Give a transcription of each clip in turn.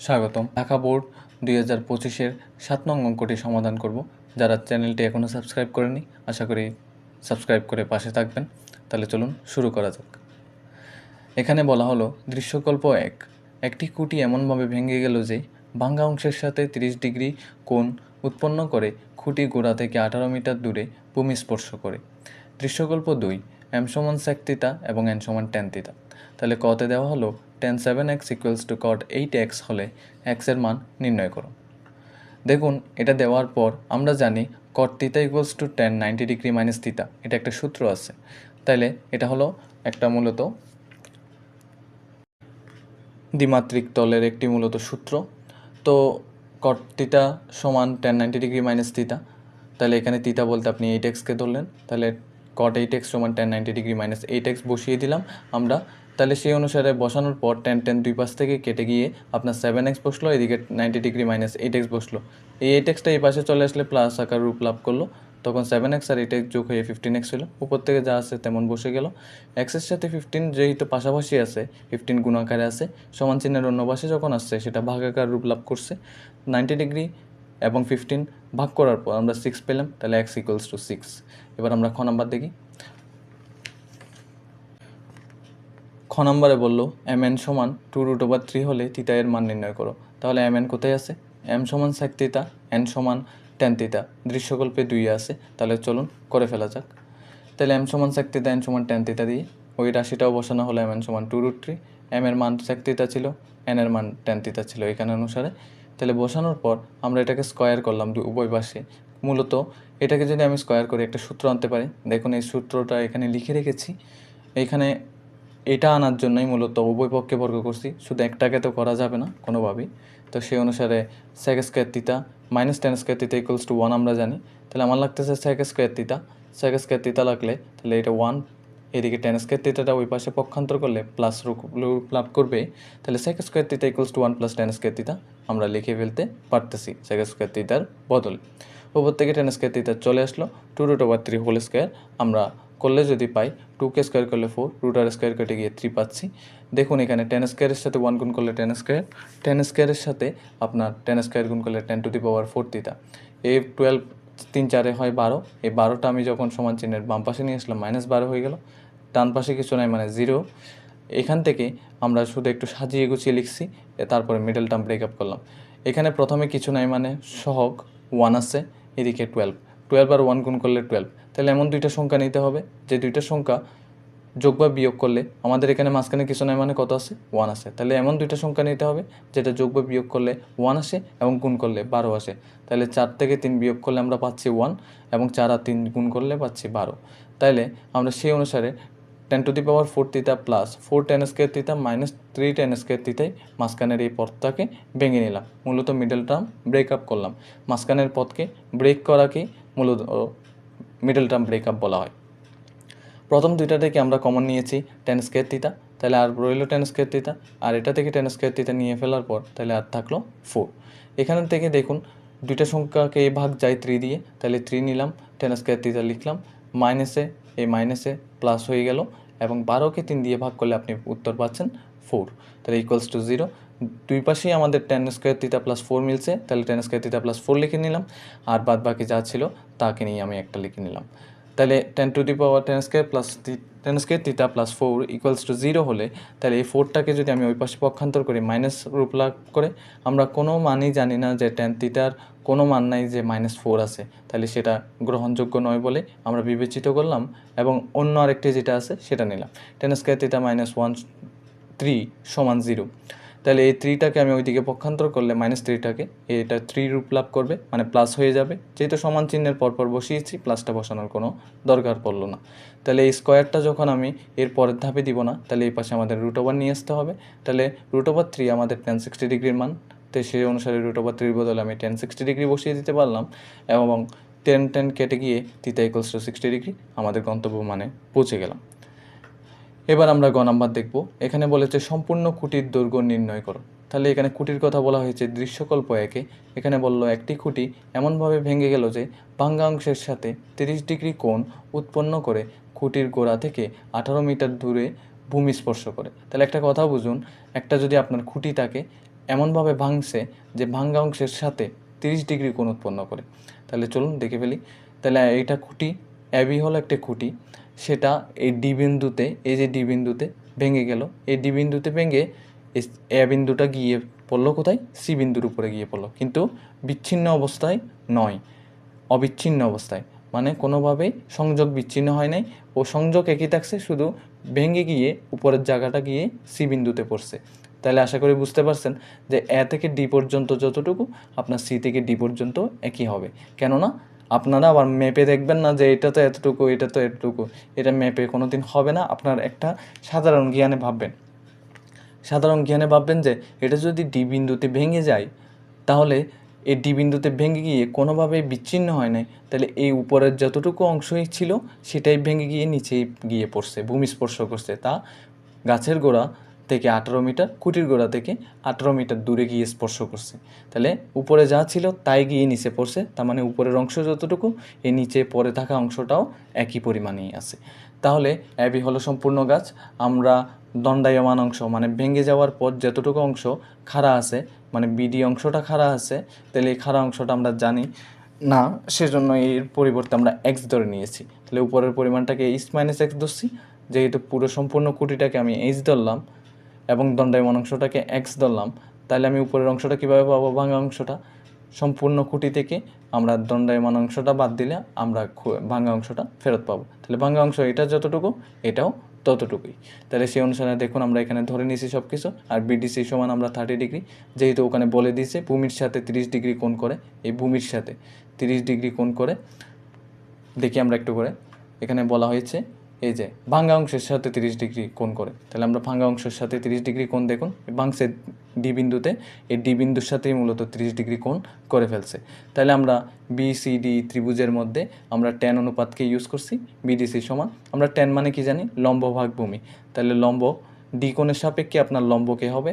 স্বাগতম। ঢাকা বোর্ড দুই হাজার পঁচিশের সাত নং অঙ্কটি সমাধান করব। যারা চ্যানেলটি এখনও সাবস্ক্রাইব করেনি আশা করি সাবস্ক্রাইব করে পাশে থাকবেন। তাহলে চলুন শুরু করা যাক। এখানে বলা হলো, দৃশ্যকল্প এক। একটি কুটি এমনভাবে ভেঙে গেল যে, ভাঙ্গা অংশের সাথে 30 ডিগ্রি কোণ উৎপন্ন করে খুঁটি গোড়া থেকে আঠারো মিটার দূরে ভূমি স্পর্শ করে। দৃশ্যকল্প দুই, এম সমান sec এবং এন সমান থিটা তাহলে কতে দেওয়া হলো ten seven x equals to caught eight x হলে এক্সের মান নির্ণয় করো দেখুন, এটা দেওয়ার পর আমরা জানি cot theta equals to tan ninety degree minus theta এটা একটা সূত্র আছে। তাইলে এটা হলো একটা মূলত দ্বিমাত্রিক তলের একটি মূলত সূত্র। তো কট থিটা সমান tan ninety degree minus theta তাহলে এখানে থিটা বলতে আপনি এইট এক্সকে ধরলেন তাহলে কট এইট এক্স সমান tan ninety degree minus eight x বসিয়ে দিলাম আমরা। তাহলে সেই অনুসারে বসানোর পর টেন টেন দুই পাশ থেকে কেটে গিয়ে আপনার সেভেন এক্স বসল, এদিকে ninety degree minus eight x বসল। এই এইট এক্সটা এই পাশে চলে আসলে প্লাস আকার রূপ লাভ করল। তখন সেভেন এক্স আর এইট এক্স যোগ হয়ে ফিফটিন এক্স হলো। উপর থেকে যা আছে তেমন বসে গেল। এক্সের সাথে ফিফটিন যেহেতু পাশাপাশি আছে ফিফটিন গুণাকারে আছে, সমান চিহ্নের অন্য পাশে যখন আসছে, সেটা ভাগাকার রূপ লাভ করছে। নাইনটি ডিগ্রি এবং ফিফটিন ভাগ করার পর আমরা সিক্স পেলাম, তাহলে এক্স ইকুয়ালস টু সিক্স এবার আমরা খ নাম্বার দেখি। খ নাম্বারে বলল এম এন সমান টু রুট ওভার থ্রি হলে থিতা এর মান নির্ণয় করো। তাহলে এম এন কোথায় আছে? এম সমান স্যাক থিতা এন সমান টেন থিতা দৃশ্যকল্পে দুই আছে, তাহলে চলুন করে ফেলা যাক। তাহলে এম সমান স্যাক থিতা এন সমান টেন থিতা দিয়ে ওই রাশিটাও বসানো হলো এম এন সমান টু রুট থ্রি এম এর মান স্যাক থিতা ছিল এন এর মান টেন থিতা ছিল। এখানে অনুসারে তাহলে বসানোর পর আমরা এটাকে স্কোয়ার করলাম দু- উভয় পাশে। মূলত এটাকে যদি আমি স্কোয়ার করি একটা সূত্র আনতে পারি, দেখুন এই সূত্রটা এখানে লিখে রেখেছি। এখানে এটা আনার জন্যই মূলত উভয় পক্ষে বর্গ করছি, শুধু একটাকে তো করা যাবে না কোনোভাবেই। তো সেই অনুসারে sec square theta minus tan square theta equals to one আমরা জানি। তাহলে আমার লাগতেছে sec square theta sec square theta লাগলে তাহলে এটা ওয়ান এদিকে টেন স্কোয়ার তিতাটা ওই পাশে পক্ষান্তর করলে প্লাস লাভ করবে, তাহলে sec square theta equals to one plus tan square theta আমরা লিখে ফেলতে পারতেছি স্যাক স্কোয়ার তিতার বদলে। উপর থেকে টেন স্কোয়ার তিতা চলে আসলো two root over three whole square আমরা করলে যদি পাই টু কে স্কোয়ার করলে ফোর রুট আর স্কোয়ার কেটে গিয়ে থ্রি পাচ্ছি। দেখুন এখানে টেন স্কোয়ারের সাথে ওয়ান গুণ করলে টেন স্কোয়ার টেন স্কোয়ারের সাথে আপনার টেন স্কোয়ার গুণ করলে tan to the power four theta এই টুয়েলভ তিন, চারে হয় বারো, এই বারোটা আমি যখন সমান চিহ্নের বাম পাশে নিয়ে আসলাম মাইনাস বারো হয়ে গেল ডান পাশে কিছু নাই মানে জিরো এখান থেকে আমরা শুধু একটু সাজিয়ে গুছিয়ে লিখছি তারপরে মিডল টার্ম ব্রেকআপ করলাম। এখানে প্রথমে কিছু নাই মানে সহগ ওয়ান আছে, এদিকে টুয়েলভ টুয়েলভ আর ওয়ান গুণ করলে টুয়েলভ তাহলে এমন দুইটা সংখ্যা নিতে হবে, যে দুইটা সংখ্যা যোগ বা বিয়োগ করলে আমাদের এখানে মাঝখানে কিছু নাই মানে কত আছে? ওয়ান আসে তাহলে এমন দুইটা সংখ্যা নিতে হবে, যেটা যোগ বা বিয়োগ করলে ওয়ান আসে এবং গুণ করলে বারো আসে। তাহলে চার থেকে তিন বিয়োগ করলে আমরা পাচ্ছি ওয়ান এবং চার আর তিন গুণ করলে পাচ্ছি বারো। তাইলে আমরা সেই অনুসারে tan to the power four theta plus four tan square theta minus three tan square তিতাই মাঝখানের এই পথটাকে ভেঙে নিলাম। মূলত মিডল টার্ম ব্রেক আপ করলাম। মাঝখানের পথকে ব্রেক করাকেই মূলত মিডল টার্ম ব্রেক আপ বলা হয়। প্রথম দুইটা থেকে আমরা কমন নিয়েছি টেন স্কোয়ার তিতা তাহলে আর রইল টেন স্কোয়ার তিতা আর এটা থেকে টেন স্কোয়ার তিতা নিয়ে ফেলার পর তাহলে আর থাকল ফোর এখান থেকে দেখুন, দুইটা সংখ্যাকে এই ভাগ যায় থ্রি দিয়ে, তাহলে থ্রি নিলাম টেন স্কোয়ার তিতা লিখলাম মাইনাসে এই মাইনাসে প্লাস হয়ে গেল এবং বারোকে তিন দিয়ে ভাগ করলে আপনি উত্তর পাচ্ছেন ফোর তাহলে ইকুয়ালস টু জিরো দুই পাশেই আমাদের tan square theta plus four মিলছে, তাহলে tan square theta plus four লিখে নিলাম। আর বাদ বাকি যা ছিল তাকে নিয়ে আমি একটা লিখে নিলাম। তাহলে tan to the power tan square plus tan square theta plus four equals to zero হলে তাহলে এই ফোরটাকে যদি আমি ওই পাশে পক্ষান্তর করি মাইনাস রূপ লাভ করে, আমরা কোনো মানই জানি না যে টেন তিতার কোনো মান নাই যে মাইনাস ফোর আছে। তাহলে সেটা গ্রহণযোগ্য নয় বলে আমরা বিবেচিত করলাম এবং অন্য আরেকটি যেটা আছে সেটা নিলাম। Tan square theta minus one three সমান জিরো তাহলে এই থ্রিটাকে আমি ওইদিকে পক্ষান্তর করলে মাইনাস থ্রিটাকে এটা থ্রি রূপ লাভ করবে মানে প্লাস হয়ে যাবে। যেহেতু সমান চিহ্নের পরপর বসিয়েছি প্লাসটা বসানোর কোনো দরকার পড়ল না। তাহলে এই স্কোয়ারটা যখন আমি এর পরের ধাপে দিব না, তাহলে এই পাশে আমাদের রুট ওভার নিয়ে আসতে হবে। তাহলে রুট ওভার থ্রি আমাদের টেন সিক্সটি ডিগ্রির মান, তো সেই অনুসারে রুট ওভার থ্রির বদলে আমি টেন সিক্সটি ডিগ্রি বসিয়ে দিতে পারলাম, এবং টেন টেন কেটে গিয়ে তিতা ইকুয়ালস টু সিক্সটি ডিগ্রি আমাদের গন্তব্য মানে পৌঁছে গেলাম। এবার আমরা গ নাম্বার দেখব। এখানে বলেছে সম্পূর্ণ খুঁটির দৈর্ঘ্য নির্ণয় করো। তাহলে এখানে খুঁটির কথা বলা হয়েছে দৃশ্যকল্প একে। এখানে বলল, একটি খুঁটি এমনভাবে ভেঙে গেল যে ভাঙ্গা অংশের সাথে তিরিশ ডিগ্রি কোণ উৎপন্ন করে খুঁটির গোড়া থেকে আঠারো মিটার দূরে ভূমি স্পর্শ করে। তাহলে একটা কথা বুঝুন, একটা যদি আপনার খুঁটি থাকে এমনভাবে ভাঙছে যে ভাঙ্গা অংশের সাথে তিরিশ ডিগ্রি কোণ উৎপন্ন করে। তাহলে চলুন দেখে ফেলি। তাহলে এটা খুঁটি, অ্যাবি হলো একটা খুঁটি। সেটা এই ডি বিন্দুতে, এই যে ডি বিন্দুতে ভেঙে গেল। এই ডি বিন্দুতে ভেঙে এ বিন্দুটা গিয়ে পড়ল কোথায়? সি বিন্দুর উপরে গিয়ে পড়ল। কিন্তু বিচ্ছিন্ন অবস্থায় নয়, অবিচ্ছিন্ন অবস্থায়। মানে কোনোভাবেই সংযোগ বিচ্ছিন্ন হয় নাই। ও সংযোগ একই থাকছে, শুধু ভেঙে গিয়ে উপরের জায়গাটা গিয়ে সি বিন্দুতে পড়ছে। তাহলে আশা করি বুঝতে পারছেন যে এ থেকে ডি পর্যন্ত যতটুকু, আপনার সি থেকে ডি পর্যন্ত একই হবে। কেননা আপনারা আবার ম্যাপে দেখবেন না যে এটা তো এতটুকু, এটা তো এতটুকু। এটা ম্যাপে কোনো দিন হবে না। আপনার একটা সাধারণ জ্ঞানে ভাববেন। সাধারণ জ্ঞানে ভাববেন যে এটা যদি ডি বিন্দুতে ভেঙে যায়, তাহলে এই ডি বিন্দুতে ভেঙে গিয়ে কোনোভাবেই বিচ্ছিন্ন হয় নাই। তাহলে এই উপরের যতটুকু অংশই ছিল, সেটাই ভেঙে গিয়ে নিচে গিয়ে পড়ছে ভূমি স্পর্শ করছে। তা গাছের গোড়া থেকে আঠারো মিটার, কুটির গোড়া থেকে আঠারো মিটার দূরে গিয়ে স্পর্শ করছে। তাহলে উপরে যা ছিল তাই গিয়ে নিচে পড়ছে, তার মানে উপরের অংশ যতটুকু এই নিচে পড়ে থাকা অংশটাও একই পরিমাণেই আছে। তাহলে অ্যাবি হলো সম্পূর্ণ গাছ, আমরা দণ্ডায়মান অংশ মানে ভেঙে যাওয়ার পর যতটুকু অংশ খাড়া আছে মানে বিডি অংশটা খাড়া আছে, তাহলে এই খাড়া অংশটা আমরা জানি না, সেজন্য এর পরিবর্তে আমরা এক্স ধরে নিয়েছি। তাহলে উপরের পরিমাণটাকে এইচ মাইনাস এক্স ধরছি, যেহেতু পুরো সম্পূর্ণ কুটিটাকে আমি এইচ ধরলাম এবং দণ্ডায়মান অংশটাকে এক্স ধরলাম, তাহলে আমি উপরের অংশটা কীভাবে পাবো? ভাঙা অংশটা। সম্পূর্ণ খুঁটি থেকে আমরা দণ্ডায়মান অংশটা বাদ দিলে আমরা ভাঙা অংশটা ফেরত পাবো। তাহলে ভাঙা অংশ এটা যতটুকু, এটাও ততটুকুই। তাহলে সেই অনুসারে দেখুন আমরা এখানে ধরে নিয়েছি সব কিছু আর বিডিসি সমান আমরা থার্টি ডিগ্রি যেহেতু ওখানে বলে দিয়েছে ভূমির সাথে তিরিশ ডিগ্রি কোণ করে, এই ভূমির সাথে তিরিশ ডিগ্রি কোণ করে, দেখি আমরা একটু করে, এখানে বলা হয়েছে এই যে ভাঙ্গা অংশের সাথে তিরিশ ডিগ্রি কোণ করে। তাহলে আমরা ভাঙ্গা অংশের সাথে তিরিশ ডিগ্রি কোণ দেখুন ভাঙছে ডি বিন্দুতে এই ডি বিন্দুর সাথেই মূলত তিরিশ ডিগ্রি কোণ করে ফেলছে। তাহলে আমরা বিসিডি ত্রিভুজের মধ্যে আমরা টেন অনুপাতকে ইউজ করছি, বিডিসি সমান। আমরা টেন মানে কি জানি? লম্ব ভাগ ভূমি। তাহলে লম্ব ডি কোণের সাপেক্ষে আপনার লম্বকে হবে?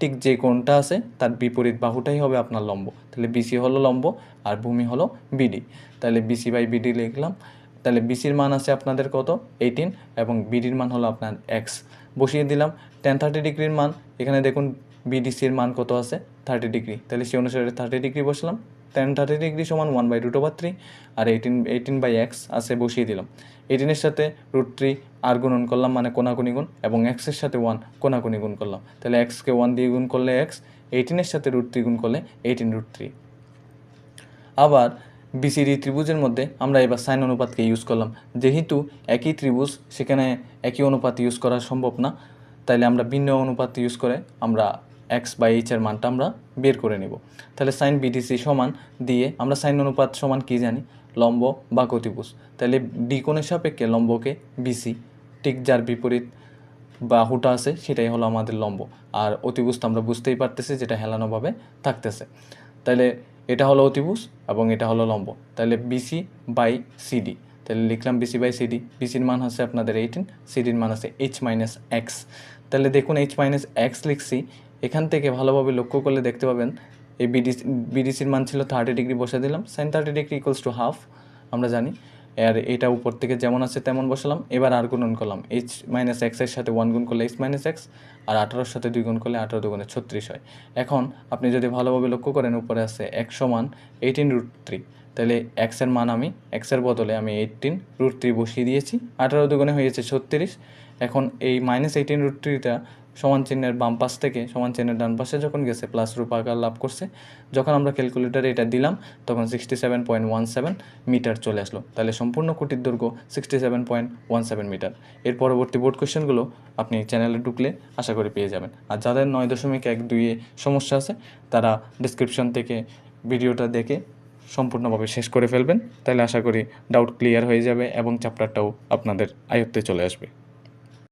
ঠিক যে কোণটা আছে, তার বিপরীত বাহুটাই হবে আপনার লম্ব। তাহলে বিসি হলো লম্ব আর ভূমি হলো বিডি। তাহলে বিসি বাই বিডি লিখলাম তাহলে বিসির মান আছে আপনাদের কত? এইটিন এবং বিডির মান হলো আপনার এক্স বসিয়ে দিলাম টেন থার্টি ডিগ্রির মান, এখানে দেখুন বিডিসির মান কত আছে? থার্টি ডিগ্রি তাহলে সেই অনুসারে থার্টি ডিগ্রি বসলাম টেন থার্টি ডিগ্রি সমান one by root over three R eighteen eighteen by x আছে, বসিয়ে দিলাম। এইটিনের সাথে রুট থ্রি আর গুণন করলাম মানে কোনাকুনি গুণ, এবং এক্সের সাথে ওয়ান কোনাকুনি গুণ করলাম। তাহলে এক্সকে ওয়ান দিয়ে গুণ করলে এক্স এইটিনের সাথে রুট থ্রি গুণ করলে এইটিন রুট থ্রি আবার বিসিডি ত্রিভুজের মধ্যে আমরা এবার সাইন অনুপাতকে ইউজ করলাম। যেহেতু একই ত্রিভুজ, সেখানে একই অনুপাত ইউজ করা সম্ভব না। তাইলে আমরা ভিন্ন অনুপাত ইউজ করে আমরা এক্স বাই এইচ এর মানটা আমরা বের করে নেব। তাহলে সাইন বিডিসি সমান দিয়ে আমরা সাইন অনুপাত সমান কি জানি? লম্ব বা গতিভুজ। তাহলে ডি কোণের সাপেক্ষে লম্বকে বিসি ঠিক যার বিপরীত বাহুটা আছে সেটাই হলো আমাদের লম্ব। আর অতিভুজ আমরা বুঝতেই পারতেছি যেটা হেলানোভাবে থাকতেছে। তাহলে এটা হলো অতিভুজ এবং এটা হলো লম্ব। তাহলে বিসি বাই সিডি তাহলে লিখলাম বিসি বাই সিডি বিসির মান হচ্ছে আপনাদের এইটিন সিডির মান আছে এইচ মাইনাস এক্স তাহলে দেখুন এইচ মাইনাস এক্স লিখছি, এখান থেকে ভালোভাবে লক্ষ্য করলে দেখতে পাবেন, এই বিডিসি বিডিসির মান ছিল থার্টি ডিগ্রি বসে দিলাম sine thirty degree equals to half আমরা জানি। আর এটা উপর থেকে যেমন আছে তেমন বসালাম। এবার আর গুণন করলাম। এইচ মাইনাস এক্সের সাথে ওয়ান গুণ করলে এইচ মাইনাস এক্স আর আঠারোর সাথে দুই গুণ করলে আঠারো দুগুণে ছত্রিশ হয়। এখন আপনি যদি ভালোভাবে লক্ষ্য করেন, উপরে আছে এক সমান এইটিন রুট থ্রি তাহলে এক্সের মান আমি এক্সের বদলে আমি এইটিন রুট থ্রি বসিয়ে দিয়েছি। আঠারো দুগুণে হয়েছে ছত্রিশ। এখন এই মাইনাস এইটিন রুট থ্রিটা সমান চিহ্নের বাম পাশ থেকে সমান চিহ্নের ডান পাশে যখন গেছে প্লাস রূপ আকার লাভ করছে, যখন আমরা ক্যালকুলেটারে এটা দিলাম, তখন sixty seven point one seven metre চলে আসলো। তাহলে সম্পূর্ণ কুটির দৈর্ঘ্য sixty seven point one seven metre এর পরবর্তী বোর্ড কোশ্চেনগুলো আপনি চ্যানেলে ঢুকলে আশা করি পেয়ে যাবেন। আর যাদের নয় দশমিক এক দুইয়ে সমস্যা আছে, তারা ডিসক্রিপশন থেকে ভিডিওটা দেখে সম্পূর্ণভাবে শেষ করে ফেলবেন। তাহলে আশা করি ডাউট ক্লিয়ার হয়ে যাবে এবং চ্যাপ্টারটাও আপনাদের আয়ত্তে চলে আসবে।